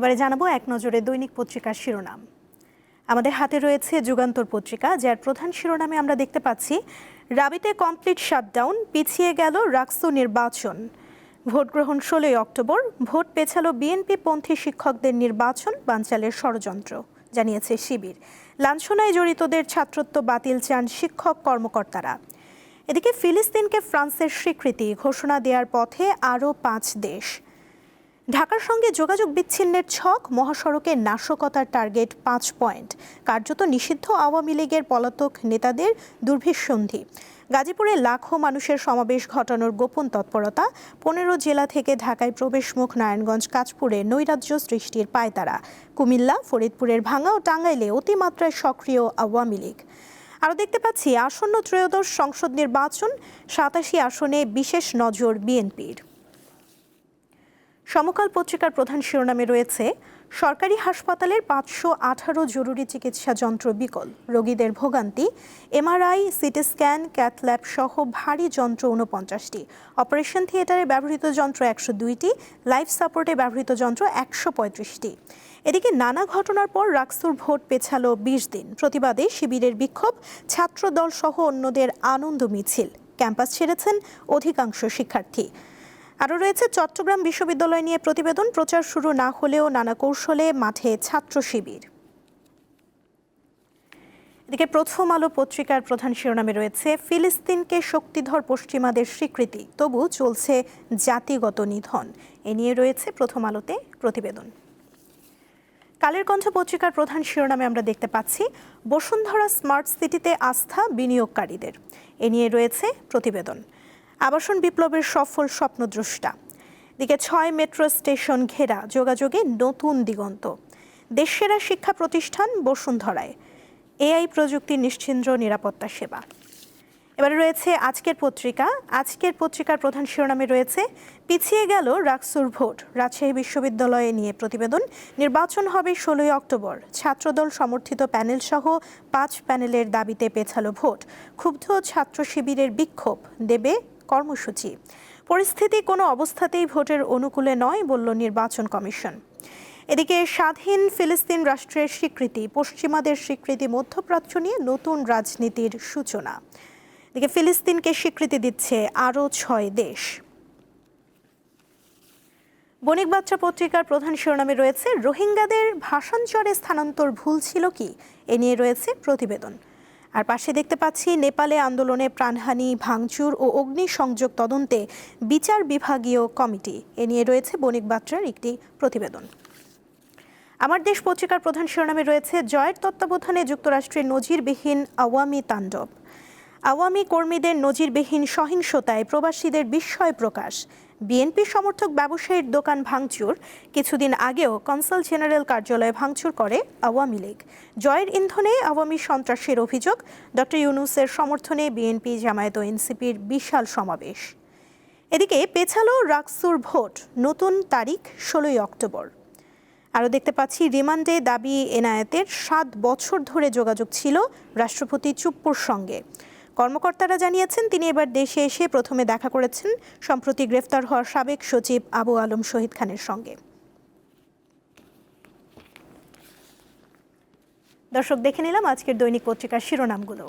এবারে জানাব এক নজরে দৈনিক পত্রিকার শিরোনাম। আমাদের হাতে রয়েছে যুগান্তর পত্রিকা, যার প্রধান শিরোনামে আমরা দেখতে পাচ্ছি, রাবিতে কমপ্লিট শাটডাউন, পিছিয়ে গেল রাকসু নির্বাচন। ভোট গ্রহণ ষোলোই অক্টোবর, ভোট পেছালো বিএনপি পন্থী শিক্ষকদের নির্বাচন, বানচালের ষড়যন্ত্র, জানিয়েছে শিবির। লাঞ্ছনায় জড়িতদের ছাত্রত্ব বাতিল চান শিক্ষক কর্মকর্তারা। এদিকে ফিলিস্তিনকে ফ্রান্সের স্বীকৃতি, ঘোষণা দেওয়ার পথে আরও পাঁচ দেশ। ঢাকার সঙ্গে যোগাযোগ বিচ্ছিন্নের ছক মহাসড়কে নাশকতার টার্গেট পাঁচ পয়েন্ট। কার্যত নিষিদ্ধ আওয়ামী লীগের পলাতক নেতাদের দুর্ভিসন্ধি। গাজীপুরে লাখো মানুষের সমাবেশ ঘটানোর গোপন তৎপরতা, পনেরো জেলা থেকে ঢাকায় প্রবেশমুখ নারায়ণগঞ্জ কাজপুরে নৈরাজ্য সৃষ্টির পায়তারা। কুমিল্লা, ফরিদপুরের ভাঙা ও টাঙ্গাইলে অতিমাত্রায় সক্রিয় আওয়ামী লীগ। আরও দেখতে পাচ্ছি, আসন্ন ত্রয়োদশ সংসদ নির্বাচন, সাতাশি আসনে বিশেষ নজর বিএনপির। সমকাল পত্রিকার প্রধান শিরোনামে রয়েছে, সরকারি হাসপাতালের পাঁচশো আঠারো জরুরি চিকিৎসা যন্ত্র বিকল। রোগীদের ভোগান্তি, এমআরআই, সিটি স্ক্যান ক্যাথল্যাব সহ ভারী যন্ত্র উনপঞ্চাশটি অপারেশন থিয়েটারে ব্যবহৃত যন্ত্র একশো দুইটি, লাইফ সাপোর্টে ব্যবহৃত যন্ত্র একশো পঁয়ত্রিশটি। এদিকে নানা ঘটনার পর রাকসুর ভোট পেছালো বিশ দিন। প্রতিবাদে শিবিরের বিক্ষোভ, ছাত্রদল সহ অন্যদের আনন্দ মিছিল। ক্যাম্পাস ছেড়েছেন অধিকাংশ শিক্ষার্থী। আরও রয়েছে, চট্টগ্রাম বিশ্ববিদ্যালয় নিয়ে প্রতিবেদন, প্রচার শুরু না হলেও নানা কৌশলে মাঠে ছাত্র শিবির। এদিকে প্রথম আলো পত্রিকার প্রধান শিরোনামে রয়েছে, ফিলিস্তিনকে শক্তিধর পশ্চিমাদের স্বীকৃতি, তবু চলছে জাতিগত নিধন। এ নিয়ে রয়েছে প্রথম আলোতে প্রতিবেদন। কালের কণ্ঠ পত্রিকার প্রধান শিরোনামে আমরা দেখতে পাচ্ছি, বসুন্ধরা স্মার্ট সিটিতে আস্থা বিনিয়োগকারীদের। এ নিয়ে রয়েছে প্রতিবেদন। আবাসন বিপ্লবের সফল স্বপ্নদ্রষ্টা। দিকে ছয় মেট্রো স্টেশন ঘেরা যোগাযোগে নতুন দিগন্ত। দেশসেরা শিক্ষা প্রতিষ্ঠান বসুন্ধরায়। এআই প্রযুক্তি নিশ্চিন্দ্র নিরাপত্তা সেবা। এবারে রয়েছে আজকের পত্রিকা। আজকের পত্রিকার প্রধান শিরোনামে রয়েছে, পিছিয়ে গেল রাকসুর ভোট। রাজশাহী বিশ্ববিদ্যালয়ে নিয়ে প্রতিবেদন। নির্বাচন হবে ষোলোই অক্টোবর। ছাত্রদল সমর্থিত প্যানেল সহ পাঁচ প্যানেলের দাবিতে পেছালো ভোট। ক্ষুব্ধ ছাত্র শিবিরের বিক্ষোভ। দেবে কর্মসূচি। পরিস্থিতি কোনো অবস্থাতেই ভোটের অনুকূলে নয় বলল নির্বাচন কমিশন। এদিকে স্বাধীন ফিলিস্তিন রাষ্ট্রের স্বীকৃতি, পশ্চিমাদের স্বীকৃতি, মধ্যপ্রাচ্য নিয়ে নতুন রাজনীতির সূচনা। এদিকে ফিলিস্তিনকে স্বীকৃতি দিচ্ছে আরও ছয় দেশ। বণিক বাচ্চা পত্রিকার প্রধান শিরোনামে রয়েছে, রোহিঙ্গাদের ভাষাঞ্চরে স্থানান্তর ভুল ছিল কি? এ নিয়ে রয়েছে প্রতিবেদন। আর পাশে দেখতে পাচ্ছি, নেপালে আন্দোলনে প্রাণহানি, ভাঙচুর ও অগ্নিসংযোগ তদন্তে বিচার বিভাগীয় কমিটি। এ নিয়ে রয়েছে বণিক বাত্রার একটি প্রতিবেদন। আমার দেশ পত্রিকার প্রধান শিরোনামে রয়েছে, জয়ের তত্ত্বাবধানে যুক্তরাষ্ট্রের নজিরবিহীন আওয়ামী তাণ্ডব। আওয়ামী কর্মীদের নজিরবিহীন সহিংসতায় প্রবাসীদের বিস্ময় প্রকাশ। বিএনপি সমর্থক ব্যবসায়ীর দোকান ভাঙচুর। কিছুদিন আগেও কনসাল জেনারেল কার্যালয়ে ভাঙচুর করে আওয়ামী লীগ। জয়ের ইন্ধনে আওয়ামী সন্ত্রাসের অভিযোগ, ডক্টর ইউনুসের সমর্থনে বিএনপি জামায়াত ও এনসিপির বিশাল সমাবেশ। এদিকে পেছালো রাকসুর ভোট, নতুন তারিখ ষোলোই অক্টোবর। আরও দেখতে পাচ্ছি, রিমান্ডে দাবি এনায়েতের সাত বছর ধরে যোগাযোগ ছিল রাষ্ট্রপতি চুপ্পুর সঙ্গে। কর্মকর্তারা জানিয়েছেন, তিনি এবার দেশে এসে প্রথমে দেখা করেছেন সম্প্রতি গ্রেফতার হওয়ার সাবেক সচিব আবু আলম শহীদ খানের সঙ্গে। দর্শক, দেখে নিলাম আজকের দৈনিক পত্রিকার শিরোনামগুলো।